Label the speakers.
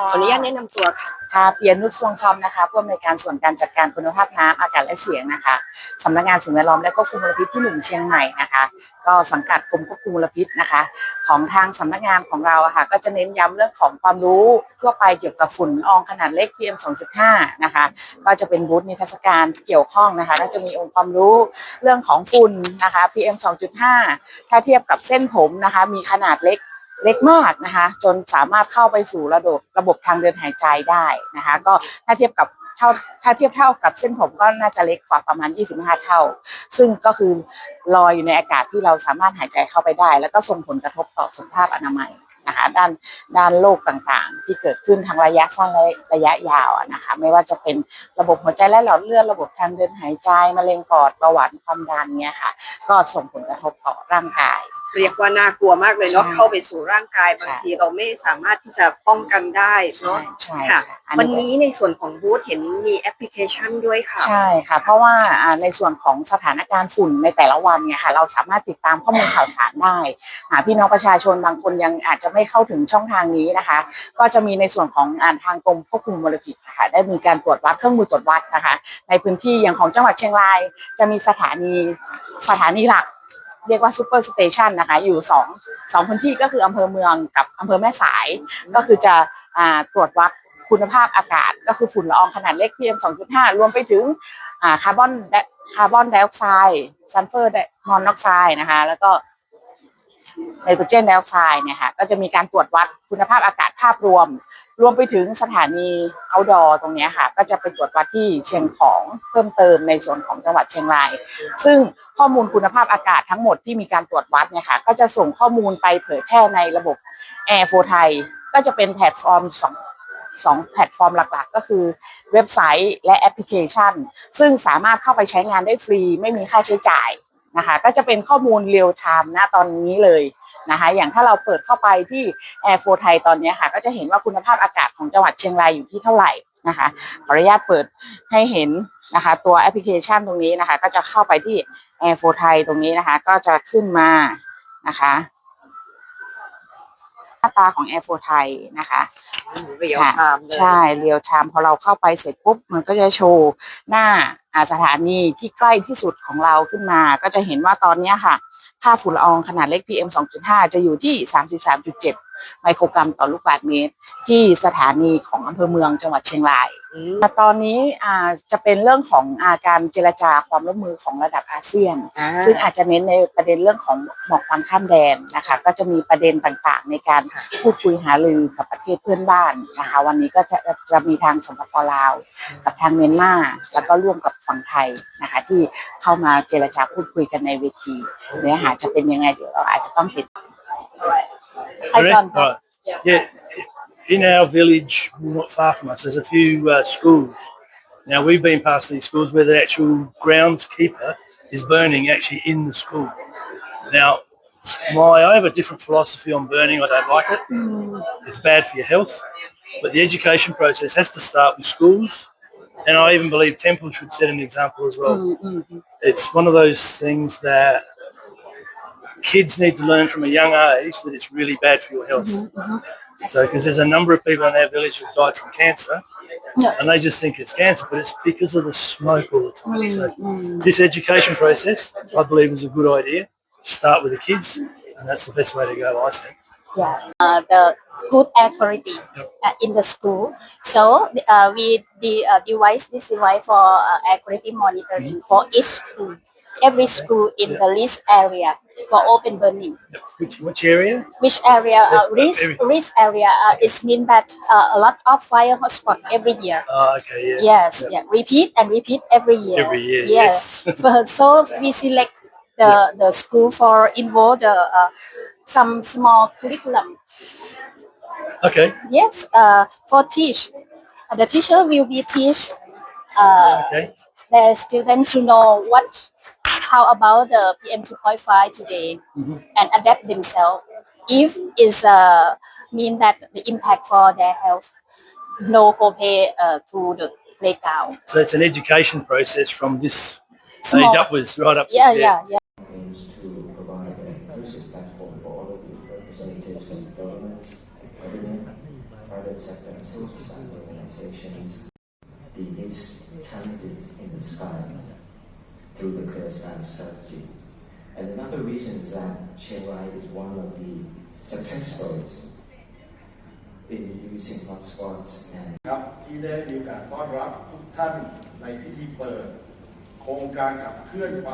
Speaker 1: ค่ะ
Speaker 2: ขออนุญาตแนะนำตัวค่ะ
Speaker 1: ค่ะเปียนุชสวงคอมนะคะผู้อำนวยการส่วนการจัดการคุณภาพน้ำอากาศและเสียงนะคะสำนักงานสิ่งแวดล้อมและควบคุมมลพิษที่หนึ่งเชียงใหม่นะคะ ก็สังกัดกรมควบคุมมลพิษนะคะ ของทางสำนักงานของเราอะค่ะ ก็จะเน้นย้ำเรื่องของความรู้ทั่วไปเกี่ยวกับฝุ่นละอองขนาดเล็ก PM 2.5 นะคะ ก็จะเป็นบูธนิทรรศการที่เกี่ยวข้องนะคะ ก็จะมีองค์ความรู้เรื่องของฝุ่นนะคะ PM 2.5 ถ้าเทียบกับเส้นผมนะคะ มีขนาดเล็ก เล็กมากนะคะ จนสามารถเข้าไปสู่ระบบระบบทางเดินหายใจได้นะคะ ก็ถ้าเทียบกับเท่าถ้าเทียบเท่ากับเส้นผมก็น่าจะเล็กกว่าประมาณ 25 เท่า ซึ่งก็คือลอยอยู่ในอากาศที่เราสามารถหายใจเข้าไปได้ แล้วก็ส่งผลกระทบต่อสุขภาพอนามัยนะคะด้านด้านโรคต่างๆ ที่เกิดขึ้นทางระยะสั้นและระยะยาวนะคะไม่ว่าจะเป็นระบบหัวใจและหลอดเลือดระบบทางเดินหายใจมะเร็งปอดเบาหวานความดันเนี่ยค่ะ ก็ส่งผลกระทบต่อร่างกาย
Speaker 2: เรียกว่าน่ากลัวมากเลยเนาะ
Speaker 1: ใช่
Speaker 2: เข้าไปสู่ร่างกายบางทีเราไม่สามารถที่จะป้องกันได้
Speaker 1: ใช่
Speaker 2: เนาะ
Speaker 1: ใช่
Speaker 2: ค่ะ
Speaker 1: ค่ะอั
Speaker 2: วันนี้ในส่วนของบูธเห็นมีแอปพลิเคชันด้วยค่ะ
Speaker 1: ใช่ค่ะ เพราะว่าอ่าในส่วนของสถานการณ์ฝุ่นในแต่ละวันเนี่ยค่ะเราสามารถติดตามข้อมูลข่าวสารได้หาพี่น้องประชาชนบางคนยังอาจจะไม่เข้าถึงช่องทางนี้นะคะ ก็จะมีในส่วนของอ่าทางกรมควบคุมมลพิษค่ะได้มีการตรวจวัดเครื่องมือตรวจวัดนะคะ ในพื้นที่อย่างของจังหวัดเชียงราย จะมีสถานีสถานีหลัก เรียกว่าซูเปอร์สเตชันนะคะ อยู่สองสองพื้นที่ก็คืออำเภอเมืองกับอำเภอแม่สาย ก็คือจะอ่าตรวจวัดคุณภาพอากาศ ก็คือฝุ่นละอองขนาดเล็ก PM 2.5 รวมไปถึงอ่าคาร์บอนไดคาร์บอนไดออกไซด์ซัลเฟอร์มอนอกไซด์นะคะ แล้วก็ ไนโตรเจนไดออกไซด์เนี่ยค่ะก็จะมีการตรวจวัดคุณภาพอากาศภาพรวม รวมไปถึงสถานี outdoor ตรงนี้ค่ะ ก็จะไปตรวจวัดที่เชียงของเพิ่มเติมในส่วนของจังหวัดเชียงราย ซึ่งข้อมูลคุณภาพอากาศทั้งหมดที่มีการตรวจวัดเนี่ยค่ะ ก็จะส่งข้อมูลไปเผยแพร่ในระบบ Air 4ไทยก็จะเป็นแพลตฟอร์มสองสองแพลตฟอร์มหลักๆ ก็คือเว็บไซต์และแอปพลิเคชัน ซึ่งสามารถเข้าไปใช้งานได้ฟรี ไม่มีค่าใช้จ่าย นะคะ ก็จะเป็นข้อมูลเรียลไทม์นะตอนนี้เลยนะคะ อย่างถ้าเราเปิดเข้าไปที่ Air 4 ไทยตอนนี้ค่ะ ก็จะเห็นว่าคุณภาพอากาศของจังหวัดเชียงรายอยู่ที่เท่าไหร่นะคะ ขออนุญาตเปิดให้เห็นนะคะ ตัวแอปพลิเคชันตรงนี้นะคะ ก็จะเข้าไปที่ Air 4 ไทยตรงนี้นะคะ ก็จะขึ้นมานะคะ น้าตาของ Air 4ไทยนะคะ
Speaker 2: เรียลไทม์เลย
Speaker 1: ใช่เรียลไทม์พอเราเข้าไปเสร็จปุ๊บ มันก็จะโชว์หน้าอ่าสถานีที่ใกล้ที่สุดของเราขึ้นมา ก็จะเห็นว่าตอนเนี้ยค่ะ ค่าฝุ่นละอองขนาดเล็ก PM 2.5 จะอยู่ที่ 33.7 ไมโครกรัมต่อลูกบาศก์เมตร ที่สถานีของอำเภอเมืองจังหวัดเชียงราย
Speaker 2: อืม
Speaker 1: ตอนนี้อ่าจะเป็นเรื่องของอาการเจรจาความร่วมมือของระดับอาเซียน
Speaker 2: อ่า
Speaker 1: ซึ่งอาจจะเน้นในประเด็นเรื่องของหมอกควันข้ามแดนนะคะ ก็จะมีประเด็นต่างๆ ในการพูดคุยหารือกับประเทศเพื่อนบ้านนะคะ วันนี้ก็จะจะมีทางสปปลาว กับทางเมียนมาแล้วก็ร่วมกับฝั่งไทยนะคะ ที่เข้ามาเจรจาพูดคุยกันในเวทีเนื้อหาจะเป็นยังไงเดี๋ยวเราอาจจะต้องติด
Speaker 3: Right. Yeah. yeah. In our village, not far from us, there's a few uh, schools. Now we've been past these schools where the actual groundskeeper is burning actually in the school. Now, my I have a different philosophy on burning. I don't like it. Mm. It's bad for your health. But the education process has to start with schools, and I even believe temples should set an example as well.
Speaker 1: Mm-hmm.
Speaker 3: It's one of those things that kids need to learn from a young age that it's really bad for your health. So, because there's a number of people in our village who've died from cancer,
Speaker 1: Yeah.
Speaker 3: and they just think it's cancer, but it's because of the smoke all the time. So, this education process, I believe, is a good idea. Start with the kids, and that's the best way to go, I think.
Speaker 4: uh, the good air quality uh, in the school. So uh, we the uh, device this device for uh, air quality monitoring for each school, every school in the list area for open burning.
Speaker 3: Which, which area?
Speaker 4: Which area uh, risk risk area uh, is mean that uh, a lot of fire hotspot every year.
Speaker 3: Oh, okay, yeah.
Speaker 4: Yes,
Speaker 3: Yeah.
Speaker 4: Repeat and repeat every year.
Speaker 3: Every year,
Speaker 4: Yes.
Speaker 3: yes.
Speaker 4: so we select the the school for involve the uh, some small curriculum
Speaker 3: Okay.
Speaker 4: Yes, uh, for teach, uh, the teacher will be teach uh,
Speaker 3: Okay.
Speaker 4: the student to know what, how about the PM 2.5 today,
Speaker 3: Mhm.
Speaker 4: and adapt themselves. If is uh, mean that the impact for their health, no go pay uh, to the playground.
Speaker 3: So it's an education process from this
Speaker 4: Small.
Speaker 3: age upwards, right up.
Speaker 4: Yeah, yeah, yeah.
Speaker 5: aims to provide an inclusive platform for all of the representatives of government, private sector, and civil society organizations the its challenges in the sky through the Clear Sky strategy. And another reason is that Chiang Rai is one of the success stories in using hotspots and
Speaker 6: ครับที่ได้มีโอกาสต้อนรับทุกท่านในพิธีเปิด โครงการขับเคลื่อนความ